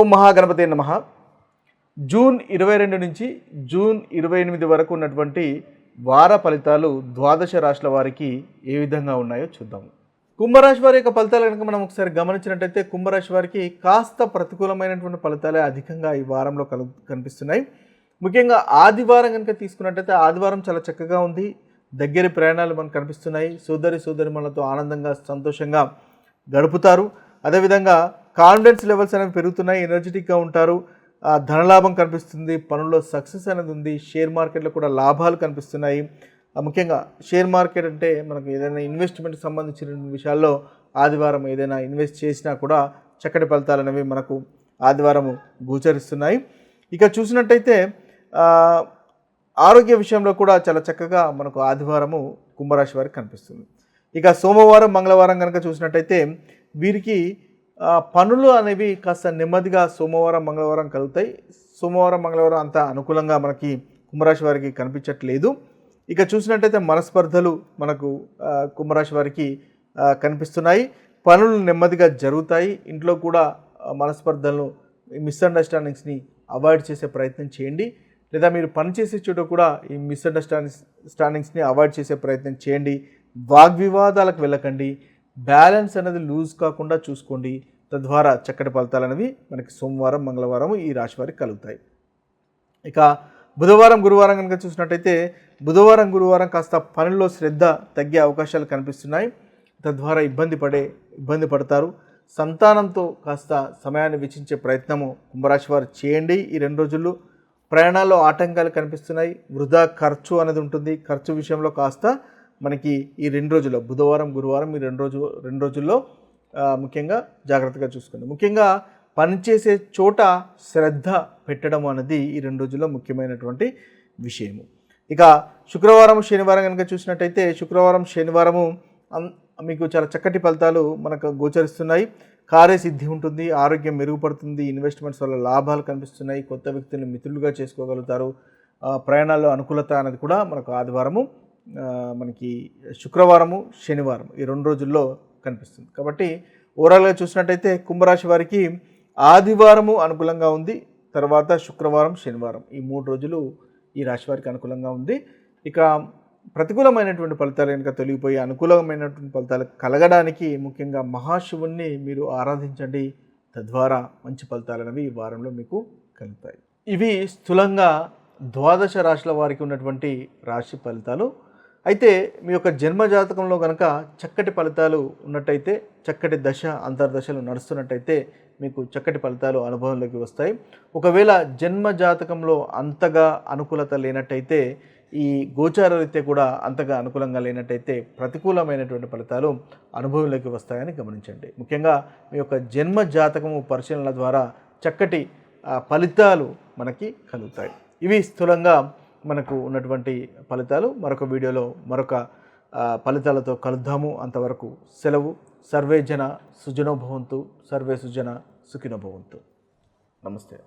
ఓం మహాగణపతి నమ. జూన్ ఇరవై రెండు నుంచి జూన్ ఇరవై ఎనిమిది వరకు ఉన్నటువంటి వార ఫలితాలు ద్వాదశ రాశుల వారికి ఏ విధంగా ఉన్నాయో చూద్దాం. కుంభరాశి వారి యొక్క ఫలితాలు కనుక మనం ఒకసారి గమనించినట్టయితే కుంభరాశి వారికి కాస్త ప్రతికూలమైనటువంటి ఫలితాలే అధికంగా ఈ వారంలో కలు కనిపిస్తున్నాయి. ముఖ్యంగా ఆదివారం కనుక తీసుకున్నట్టయితే ఆదివారం చాలా చక్కగా ఉంది. దగ్గరి ప్రయాణాలు మనకు కనిపిస్తున్నాయి. సోదరి సోదరి మనతో ఆనందంగా సంతోషంగా గడుపుతారు. అదేవిధంగా కాన్ఫిడెన్స్ లెవెల్స్ అనేవి పెరుగుతున్నాయి ఎనర్జెటిక్గా ఉంటారు. ధనలాభం కనిపిస్తుంది పనుల్లో సక్సెస్ అనేది ఉంది షేర్ మార్కెట్లో కూడా లాభాలు కనిపిస్తున్నాయి. ముఖ్యంగా షేర్ మార్కెట్ అంటే మనకు ఏదైనా ఇన్వెస్ట్మెంట్కి సంబంధించిన విషయాల్లో ఆదివారం ఏదైనా ఇన్వెస్ట్ చేసినా కూడా చక్కటి ఫలితాలు అనేవి మనకు ఆదివారం గోచరిస్తున్నాయి. ఇక చూసినట్టయితే ఆరోగ్య విషయంలో కూడా చాలా చక్కగా మనకు ఆదివారము కుంభరాశి వారికి కనిపిస్తుంది. ఇక సోమవారం మంగళవారం కనుక చూసినట్టయితే వీరికి పనులు అనేవి కాస్త నెమ్మదిగా సోమవారం మంగళవారం కలుగుతాయి. సోమవారం మంగళవారం అంత అనుకూలంగా మనకి కుంభరాశి వారికి కనిపించట్లేదు. ఇక చూసినట్టయితే మనస్పర్ధలు మనకు కుంభరాశి వారికి కనిపిస్తున్నాయి. పనులు నెమ్మదిగా జరుగుతాయి. ఇంట్లో కూడా మనస్పర్ధలను మిస్అండర్స్టాండింగ్స్ని అవాయిడ్ చేసే ప్రయత్నం చేయండి. లేదా మీరు పనిచేసే చోట కూడా ఈ మిస్అండర్స్టాండింగ్స్ స్టాండింగ్స్ని అవాయిడ్ చేసే ప్రయత్నం చేయండి. వాగ్వివాదాలకు వెళ్ళకండి. బ్యాలెన్స్ అనేది లూజ్ కాకుండా చూసుకోండి. తద్వారా చక్కటి ఫలితాలు అనేవి మనకి సోమవారం మంగళవారం ఈ రాశి వారికి కలుగుతాయి. ఇక బుధవారం గురువారం కనుక చూసినట్టయితే బుధవారం గురువారం కాస్త పనుల్లో శ్రద్ధ తగ్గే అవకాశాలు కనిపిస్తున్నాయి. తద్వారా ఇబ్బంది పడే ఇబ్బంది పడతారు. సంతానంతో కాస్త సమయాన్ని వెచ్చించే ప్రయత్నము కుంభరాశి వారు చేయండి. ఈ రెండు రోజుల్లో ప్రయాణాల్లో ఆటంకాలు కనిపిస్తున్నాయి. వృధా ఖర్చు అనేది ఉంటుంది. ఖర్చు విషయంలో కాస్త మనకి ఈ రెండు రోజుల్లో బుధవారం గురువారం ఈ రెండు రోజు రెండు రోజుల్లో ముఖ్యంగా జాగ్రత్తగా చూసుకోండి. ముఖ్యంగా పనిచేసే చోట శ్రద్ధ పెట్టడం అనేది ఈ రెండు రోజుల్లో ముఖ్యమైనటువంటి విషయము. ఇక శుక్రవారం శనివారం కనుక చూసినట్టయితే శుక్రవారం శనివారము మీకు చాలా చక్కటి ఫలితాలు మనకు గోచరిస్తున్నాయి. కార్యసిద్ధి ఉంటుంది ఆరోగ్యం మెరుగుపడుతుంది ఇన్వెస్ట్మెంట్స్ వల్ల లాభాలు కనిపిస్తున్నాయి కొత్త వ్యక్తులను మిత్రులుగా చేసుకోగలుగుతారు. ప్రయాణాల్లో అనుకూలత అనేది కూడా మనకు ఆదివారము మనకి శుక్రవారము శనివారం ఈ రెండు రోజుల్లో కనిపిస్తుంది. కాబట్టి ఓవరాల్గా చూసినట్టయితే కుంభరాశి వారికి ఆదివారము అనుకూలంగా ఉంది తర్వాత శుక్రవారం శనివారం ఈ మూడు రోజులు ఈ రాశి వారికి అనుకూలంగా ఉంది. ఇక ప్రతికూలమైనటువంటి ఫలితాలు కనుక తొలగిపోయి అనుకూలమైనటువంటి ఫలితాలు కలగడానికి ముఖ్యంగా మహాశివుణ్ణి మీరు ఆరాధించండి. తద్వారా మంచి ఫలితాలు అనేవి ఈ వారంలో మీకు కలుగుతాయి. ఇవి స్థూలంగా ద్వాదశ రాశుల వారికి ఉన్నటువంటి రాశి ఫలితాలు. అయితే మీ యొక్క జన్మ జాతకంలో కనుక చక్కటి ఫలితాలు ఉన్నట్టయితే చక్కటి దశ అంతర్దశలు నడుస్తున్నట్టయితే మీకు చక్కటి ఫలితాలు అనుభవంలోకి వస్తాయి. ఒకవేళ జన్మ జాతకంలో అంతగా అనుకూలత లేనట్టయితే ఈ గోచార రీత్యా కూడా అంతగా అనుకూలంగా లేనట్టయితే ప్రతికూలమైనటువంటి ఫలితాలు అనుభవంలోకి వస్తాయని గమనించండి. ముఖ్యంగా మీ యొక్క జన్మ జాతకము పరిశీలన ద్వారా చక్కటి ఫలితాలు మనకి కలుగుతాయి. ఇవి స్థూలంగా మనకు ఉన్నటువంటి ఫలితాలు. మరొక వీడియోలో మరొక ఫలితాలతో కలుద్దాము. అంతవరకు సెలవు. సర్వే జన సుజనోభవంతు సర్వే సుజన సుఖినో భవంతు. నమస్తే.